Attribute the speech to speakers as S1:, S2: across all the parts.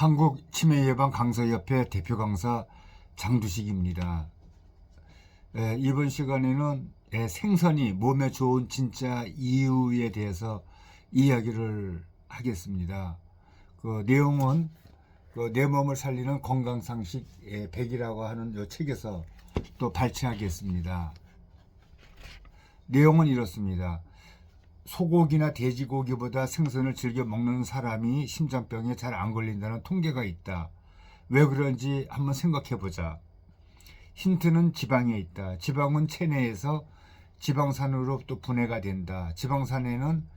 S1: 한국 치매 예방 강사 협회 대표 강사 장두식입니다. 예, 이번 시간에는 예, 생선이 몸에 좋은 진짜 이유에 대해서 이야기를 하겠습니다. 그 내용은 그 내 몸을 살리는 건강 상식 예, 100이라고 하는 요 책에서 또 발췌하겠습니다. 내용은 이렇습니다. 소고기나 돼지고기보다 생선을 즐겨 먹는 사람이 심장병에 잘 안 걸린다는 통계가 있다. 왜 그런지 한번 생각해 보자. 힌트는 지방에 있다. 지방은 체내에서 지방산으로 또 분해가 된다. 지방산에는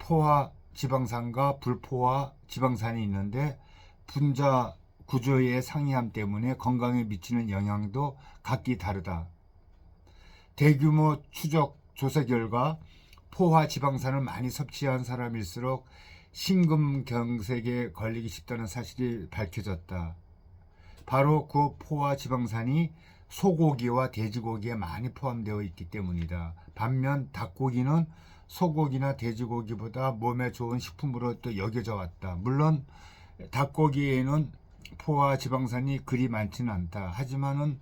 S1: 포화 지방산과 불포화 지방산이 있는데 분자 구조의 상이함 때문에 건강에 미치는 영향도 각기 다르다. 대규모 추적 조사 결과 포화 지방산을 많이 섭취한 사람일수록 심근경색에 걸리기 쉽다는 사실이 밝혀졌다. 바로 그 포화 지방산이 소고기와 돼지고기에 많이 포함되어 있기 때문이다. 반면 닭고기는 소고기나 돼지고기보다 몸에 좋은 식품으로 또 여겨져 왔다. 물론 닭고기에는 포화 지방산이 그리 많지는 않다. 하지만은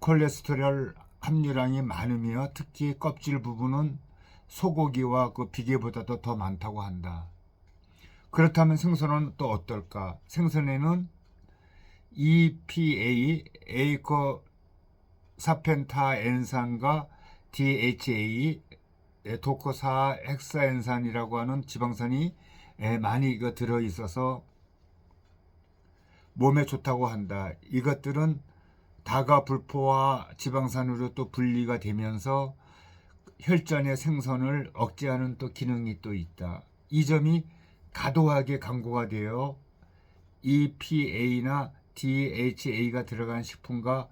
S1: 콜레스테롤 함유량이 많으며 특히 껍질 부분은 소고기와 그 비계보다도 더 많다고 한다. 그렇다면 생선은 또 어떨까? 생선에는 EPA, 에이코 사펜타엔산과 DHA, 도코사 헥사엔산이라고 하는 지방산이 많이 들어 있어서 몸에 좋다고 한다. 이것들은 다가 불포와 지방산으로 또 분리가 되면서 혈전의 생선을 억제하는 또 기능이 또 있다. 이 점이 과도하게 강조가 되어 EPA나 DHA가 들어간 식품과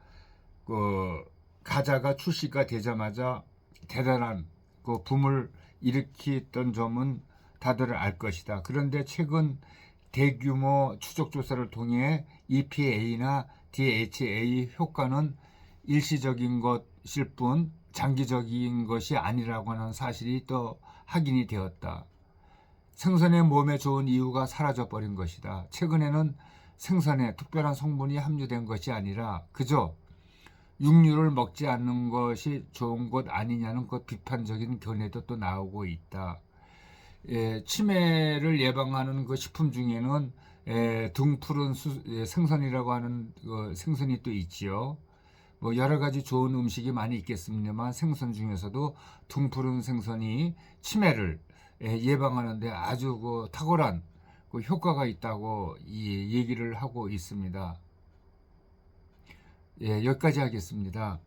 S1: 그 가자가 출시가 되자마자 대단한 그 붐을 일으켰던 점은 다들 알 것이다. 그런데 최근 대규모 추적 조사를 통해 EPA나 DHA 효과는 일시적인 것일 뿐 장기적인 것이 아니라고 하는 사실이 또 확인이 되었다. 생선의 몸에 좋은 이유가 사라져 버린 것이다. 최근에는 생선에 특별한 성분이 함유된 것이 아니라 그저 육류를 먹지 않는 것이 좋은 것 아니냐는 그 비판적인 견해도 또 나오고 있다. 예, 치매를 예방하는 그 식품 중에는 예, 등푸른 수, 예, 생선이라고 하는 그 생선이 또 있지요. 뭐 여러 가지 좋은 음식이 많이 있겠습니다만 생선 중에서도 등푸른 생선이 치매를 예, 예방하는데 아주 그 탁월한 그 효과가 있다고 이 얘기를 하고 있습니다. 예, 여기까지 하겠습니다.